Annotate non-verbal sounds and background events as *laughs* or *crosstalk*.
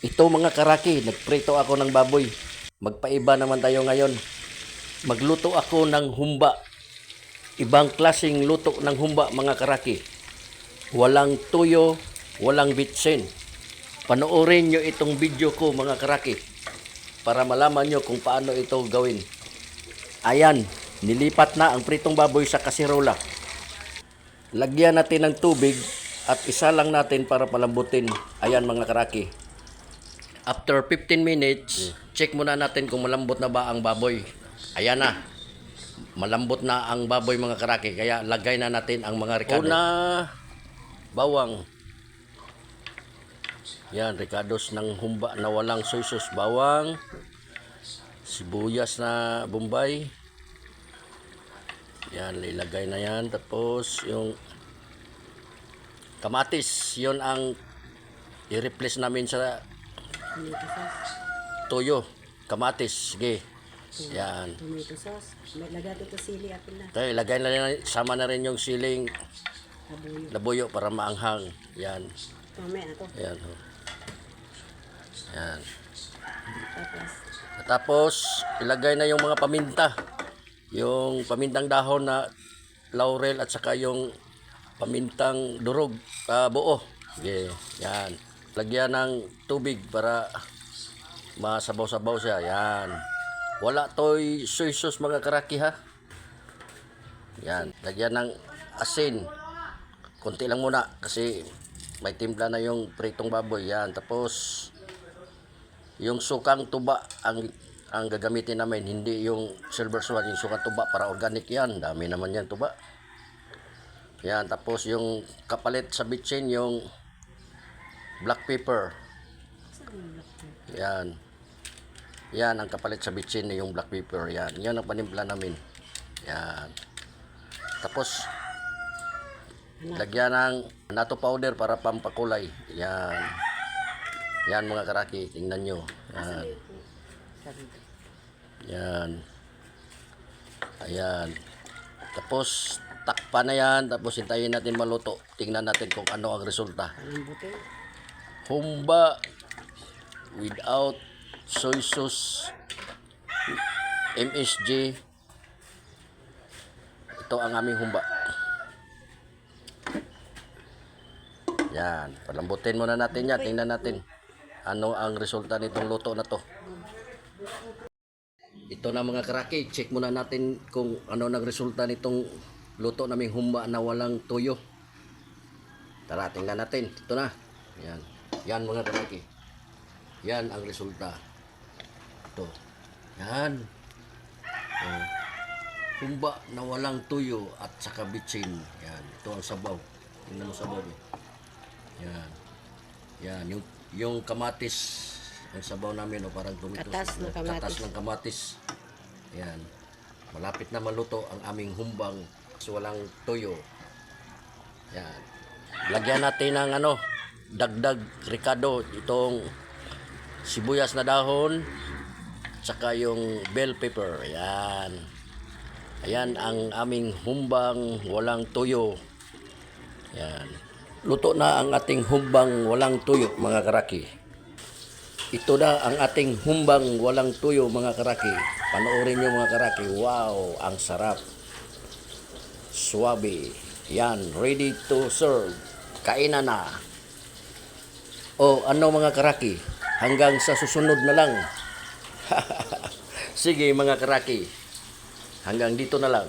Ito mga karaki, nagprito ako ng baboy. Magpaiba naman tayo ngayon. Magluto ako ng humba. Ibang klasing luto ng humba mga karaki. Walang tuyo, walang bitsin. Panoorin nyo itong video ko mga karaki para malaman nyo kung paano ito gawin. Ayan, nilipat na ang pritong baboy sa kasirola. Lagyan natin ng tubig at isa lang natin para palambutin. Ayan mga karaki. After 15 minutes, check muna natin kung malambot na ba ang baboy. Ayan na. Malambot na ang baboy mga karaki. Kaya lagay na natin ang mga ricado. Una, bawang. Yan, ricados ng humba na walang soy sauce. Bawang, sibuyas na bombay. Yan, ilagay na yan. Tapos, yung kamatis, yun ang i-replace namin sa Tomato sauce. toyo. Kamatis, sige. Yan. Tomato sauce. May lagay ito sili apil na. Tayo, ilagay na rin, sama na rin yung siling Kabuyo. labuyo para maanghang. Yan. Mamaya na to. Yan. oh. Yan. Tapos, Tapos, ilagay na yung mga paminta. Yung pamintang dahon na laurel at saka yung pamintang durog, ah, buo. Okay, yan. Lagyan ng tubig para masabaw-sabaw siya. Yan. Wala to'y soy sauce mga karaki ha. Yan. Lagyan ng asin. Konti lang muna kasi may timpla na yung pritong baboy. Yan. Tapos, yung sukang tuba ang ang gagamitin namin hindi yung silver swan yung sukang tuba para organic yan dami naman yan tuba yan tapos yung kapalit sa bitchin yung black pepper yan yan ang kapalit sa bitchin yung black pepper yan yan ang panimpla namin yan tapos lagyan ng nato powder para pampakulay yan yan mga karaki, tingnan nyo. Yan. sabi ko. Yan. Ayan. Tapos, takpan na yan. Tapos, hintayin natin maluto. Tingnan natin kung ano ang resulta. Palambutin. Humba without soy sauce MSG. Ito ang aming humba. Yan. Palambutin muna natin yan. Tingnan natin. Ano ang resulta nitong luto na to. Ito na mga karaki, check muna natin kung ano nang resulta nitong luto naming humba na walang tuyo. Tara, tingnan natin. Ito na. Yan. Yan mga karaki. Yan ang resulta. Ito. Yan. Oh. Humba na walang tuyo at saka bitsin. Yan. Ito ang sabaw. Tingnan mo sabaw. Eh. Yan. Yan. Yung, yung kamatis. Ang sabaw namin, o parang tumitos. Katas ng kamatis. Katas ng kamatis. Yan. Malapit na maluto ang aming humbang so walang tuyo. Yan. Lagyan natin ng ano, dagdag ricado, itong sibuyas na dahon, saka yung bell pepper. Yan. Ayan ang aming humbang walang tuyo. Yan. Luto na ang ating humbang walang tuyo, mga karaki. Ito na ang ating humbang walang tuyo mga karaki. Panoorin nyo mga karaki. Wow, ang sarap. Suwabe. Yan, ready to serve. Kainan na. O ano mga karaki? Hanggang sa susunod na lang. *laughs* Sige mga karaki. Hanggang dito na lang.